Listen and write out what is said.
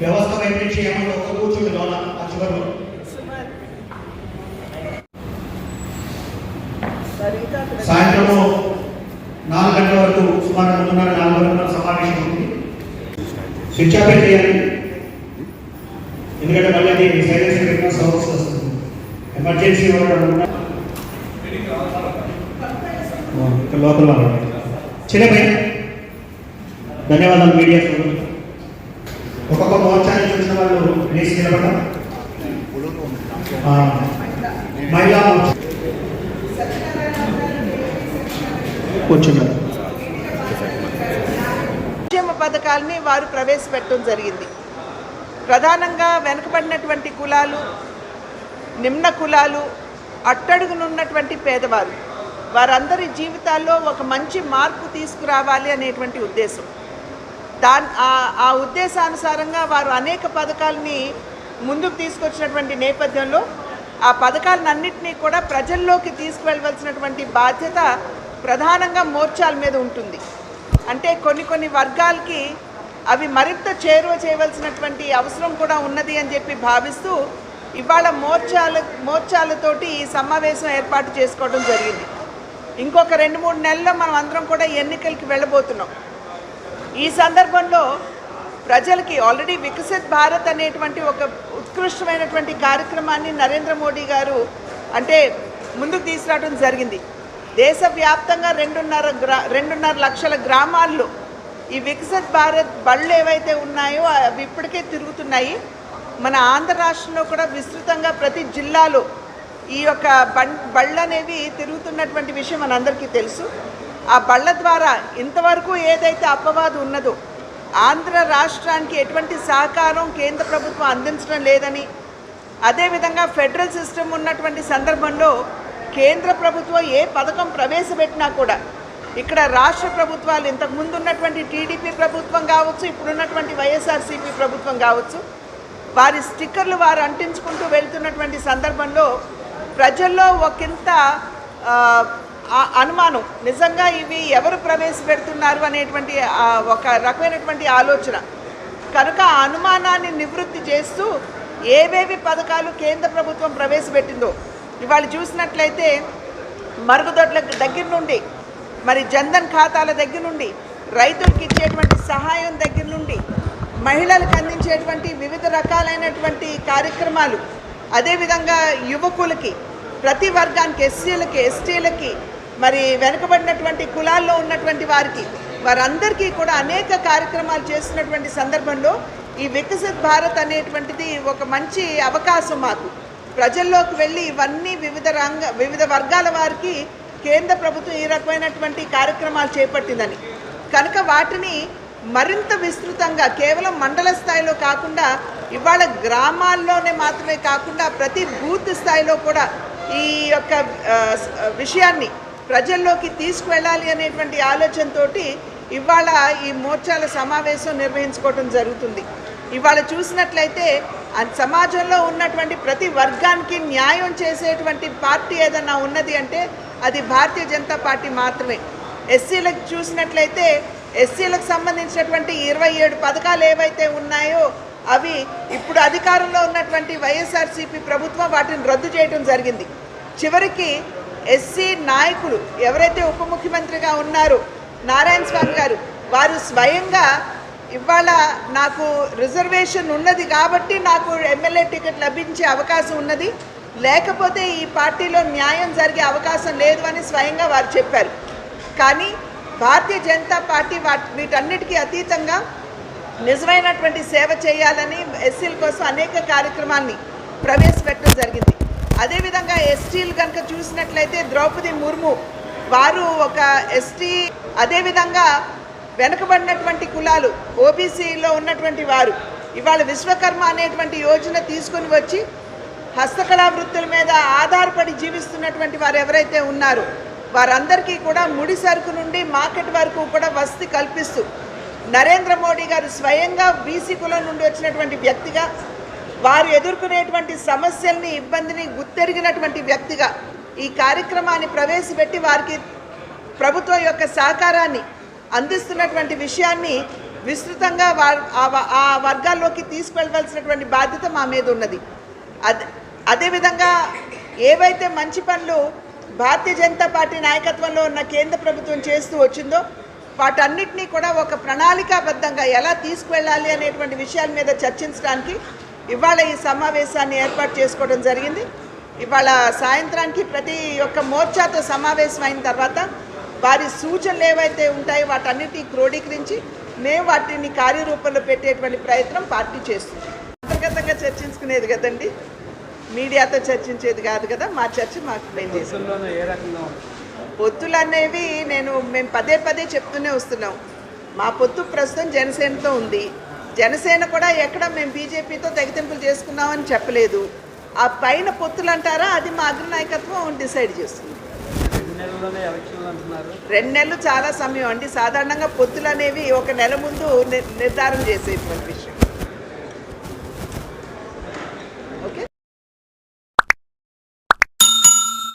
వ్యవస్థ మెయింటైన్ చేయమని ఒక కూర్చుంది లోన ఆ చివరిలో. సాయంత్రము నాలుగు గంటల వరకు సుమారు రెండున్నర నాలుగు గంటల సమావేశం ఉంది. స్విచ్ ఆఫ్ చేయాలి. ఎందుకంటే మళ్ళీ అది సైలెన్స్ పెట్టిన సమస్య వస్తుంది. ఎమర్జెన్సీ ఉండడం వల్ల ఇక్కడ లోపల చిన్నపై ధన్యవాదాలు మీడియా సోదరులు. ఒక్కొక్క మోర్చానికి వచ్చిన వాళ్ళు లేచి నిలబడడం? మహిళా మోర్చా. కూర్చున్నారు. సంక్షేమ పథకాలని వారు ప్రవేశపెట్టడం జరిగింది. ప్రధానంగా వెనుకబడినటువంటి కులాలు నిమ్న కులాలు అట్టడుగునున్నటువంటి పేదవారు వారందరి జీవితాల్లో ఒక మంచి మార్పు తీసుకురావాలి అనేటువంటి ఉద్దేశం. దాని ఆ- ఆ ఉద్దేశానుసారంగా వారు అనేక పథకాలని ముందుకు తీసుకొచ్చినటువంటి నేపథ్యంలో ఆ పథకాలన్నింటినీ కూడా ప్రజల్లోకి తీసుకువెళ్ళవలసినటువంటి బాధ్యత ప్రధానంగా మోర్చాల మీద ఉంటుంది. అంటే కొన్ని కొన్ని వర్గాలకి అవి మరింత చేరువ చేయవలసినటువంటి అవసరం కూడా ఉన్నది అని చెప్పి భావిస్తూ ఇవాళ మోర్చాల మోర్చాలతోటి ఈ సమావేశం ఏర్పాటు చేసుకోవడం జరిగింది. ఇంకొక రెండు మూడు నెలల్లో మనం అందరం కూడా ఎన్నికలకి వెళ్ళబోతున్నాం. ఈ సందర్భంలో ప్రజలకి ఆల్రెడీ వికసిత్ భారత్ అనేటువంటి ఒక ఉత్కృష్టమైనటువంటి కార్యక్రమాన్ని నరేంద్ర మోడీ గారు అంటే ముందుకు తీసుకురావడం జరిగింది. దేశవ్యాప్తంగా రెండున్నర గ్రా రెండున్నర లక్షల గ్రామాల్లో ఈ వికసిత్ భారత్ బళ్ళు ఏవైతే ఉన్నాయో అవి ఇప్పటికే తిరుగుతున్నాయి. మన ఆంధ్ర రాష్ట్రంలో కూడా విస్తృతంగా ప్రతి జిల్లాలో ఈ యొక్క బండ్ బళ్ళు అనేవి తిరుగుతున్నటువంటి విషయం మనందరికీ తెలుసు. ఆ బళ్ళ ద్వారా ఇంతవరకు ఏదైతే అపవాదు ఉన్నదో ఆంధ్ర రాష్ట్రానికి ఎటువంటి సహకారం కేంద్ర ప్రభుత్వం అందించడం లేదని అదేవిధంగా ఫెడరల్ సిస్టమ్ ఉన్నటువంటి సందర్భంలో కేంద్ర ప్రభుత్వం ఏ పథకం ప్రవేశపెట్టినా కూడా ఇక్కడ రాష్ట్ర ప్రభుత్వాలు ఇంతకుముందు ఉన్నటువంటి టీడీపీ ప్రభుత్వం కావచ్చు ఇప్పుడున్నటువంటి వైఎస్ఆర్సీపీ ప్రభుత్వం కావచ్చు వారి స్టిక్కర్లు వారు అంటించుకుంటూ వెళ్తున్నటువంటి సందర్భంలో ప్రజల్లో ఒకంత అనుమానం. నిజంగా ఇవి ఎవరు ప్రవేశపెడుతున్నారు అనేటువంటి ఒక రకమైనటువంటి ఆలోచన. కనుక ఆ అనుమానాన్ని నివృత్తి చేస్తూ ఏవేవి పథకాలు కేంద్ర ప్రభుత్వం ప్రవేశపెట్టిందో. ఇవాళ చూసినట్లయితే మరుగుదొడ్ల దగ్గర నుండి మరి జన్ధన్ ఖాతాల దగ్గర నుండి రైతులకు ఇచ్చేటువంటి సహాయం దగ్గర నుండి మహిళలకు అందించేటువంటి వివిధ రకాలైనటువంటి కార్యక్రమాలు. అదేవిధంగా యువకులకి ప్రతి వర్గానికి ఎస్సీలకి ఎస్టీలకి మరి వెనుకబడినటువంటి కులాల్లో ఉన్నటువంటి వారికి వారందరికీ కూడా అనేక కార్యక్రమాలు చేస్తున్నటువంటి సందర్భంలో ఈ వికసిత్ భారత్ అనేటువంటిది ఒక మంచి అవకాశం మాకు. ప్రజల్లోకి వెళ్ళి ఇవన్నీ వివిధ రంగ వివిధ వర్గాల వారికి కేంద్ర ప్రభుత్వం ఈ రకమైనటువంటి కార్యక్రమాలు చేపట్టిందని. కనుక వాటిని మరింత విస్తృతంగా కేవలం మండల స్థాయిలో కాకుండా ఇవాళ గ్రామాల్లోనే మాత్రమే కాకుండా ప్రతి బూత్ స్థాయిలో కూడా ఈ యొక్క విషయాన్ని ప్రజల్లోకి తీసుకువెళ్ళాలి అనేటువంటి ఆలోచనతోటి ఇవాళ ఈ మోర్చాల సమావేశం నిర్వహించుకోవడం జరుగుతుంది. ఇవాళ చూసినట్లయితే సమాజంలో ఉన్నటువంటి ప్రతి వర్గానికి న్యాయం చేసేటువంటి పార్టీ ఏదన్నా ఉన్నది అంటే అది భారతీయ జనతా పార్టీ మాత్రమే. ఎస్సీలకు చూసినట్లయితే ఎస్సీలకు సంబంధించినటువంటి ఇరవై ఏడు పథకాలు ఏవైతే ఉన్నాయో అవి ఇప్పుడు అధికారంలో ఉన్నటువంటి వైఎస్ఆర్సీపీ ప్రభుత్వం వాటిని రద్దు చేయడం జరిగింది. చివరికి ఎస్సీ నాయకులు ఎవరైతే ఉప ముఖ్యమంత్రిగా ఉన్నారో నారాయణ స్వామి గారు వారు స్వయంగా ఇవాళ నాకు రిజర్వేషన్ ఉన్నది కాబట్టి నాకు ఎమ్మెల్యే టికెట్ లభించే అవకాశం ఉన్నది. లేకపోతే ఈ పార్టీలో న్యాయం జరిగే అవకాశం లేదు అని స్వయంగా వారు చెప్పారు. కానీ భారతీయ జనతా పార్టీ వాటి వీటన్నిటికీ అతీతంగా నిజమైనటువంటి సేవ చేయాలని ఎస్సీల కోసం అనేక కార్యక్రమాన్ని ప్రవేశపెట్టడం జరిగింది. అదేవిధంగా ఎస్టీలు కనుక చూసినట్లయితే ద్రౌపది ముర్ము వారు ఒక ఎస్టీ అదేవిధంగా వెనుకబడినటువంటి కులాలు ఓబీసీలో ఉన్నటువంటి వారు. ఇవాళ విశ్వకర్మ అనేటువంటి యోజన తీసుకొని వచ్చి హస్తకళా వృత్తుల మీద ఆధారపడి జీవిస్తున్నటువంటి వారు ఎవరైతే ఉన్నారో వారందరికీ కూడా ముడి సరుకు నుండి మార్కెట్ వరకు కూడా వసతి కల్పిస్తూ నరేంద్ర మోడీ గారు స్వయంగా బీసీ కులం నుండి వచ్చినటువంటి వ్యక్తిగా వారు ఎదుర్కొనేటువంటి సమస్యల్ని ఇబ్బందిని గుర్తెరిగినటువంటి వ్యక్తిగా ఈ కార్యక్రమాన్ని ప్రవేశపెట్టి వారికి ప్రభుత్వం యొక్క సహకారాన్ని అందిస్తున్నటువంటి విషయాన్ని విస్తృతంగా ఆ ఆ వర్గాల్లోకి తీసుకెళ్ళవలసినటువంటి బాధ్యత మా మీద ఉన్నది. అదే అదేవిధంగా ఏవైతే మంచి పనులు భారతీయ జనతా పార్టీ నాయకత్వంలో ఉన్న కేంద్ర ప్రభుత్వం చేస్తూ వచ్చిందో వాటన్నిటినీ కూడా ఒక ప్రణాళికాబద్ధంగా ఎలా తీసుకువెళ్ళాలి అనేటువంటి విషయాల మీద చర్చించడానికి ఇవాళ ఈ సమావేశాన్ని ఏర్పాటు చేసుకోవడం జరిగింది. ఇవాళ సాయంత్రానికి ప్రతి ఒక్క మోర్చాతో సమావేశం అయిన తర్వాత వారి సూచనలు ఏవైతే ఉంటాయో వాటన్నిటిని క్రోడీకరించి మేము వాటిని కార్యరూపంలో పెట్టేటువంటి ప్రయత్నం పార్టీ చేస్తుంది. అంతర్గతంగా చర్చించుకునేది కదండి. మీడియాతో చర్చించేది కాదు కదా. మా చర్చ మాకు మేము చేసాం పొత్తులు అనేవి నేను మేము పదే పదే చెప్తూనే వస్తున్నాం. మా పొత్తు ప్రస్తుతం జనసేనతో ఉంది. జనసేన కూడా ఎక్కడ మేము బీజేపీతో తెగతింపులు చేసుకున్నామని చెప్పలేదు. ఆ పైన పొత్తులు అంటారా అది మా అగ్రనాయకత్వం డిసైడ్ చేస్తుంది. రెండు నెలలు చాలా సమయం అండి. సాధారణంగా పొత్తులు అనేవి ఒక నెల ముందు ని- నిర్ధారణ చేసేటువంటి విషయం.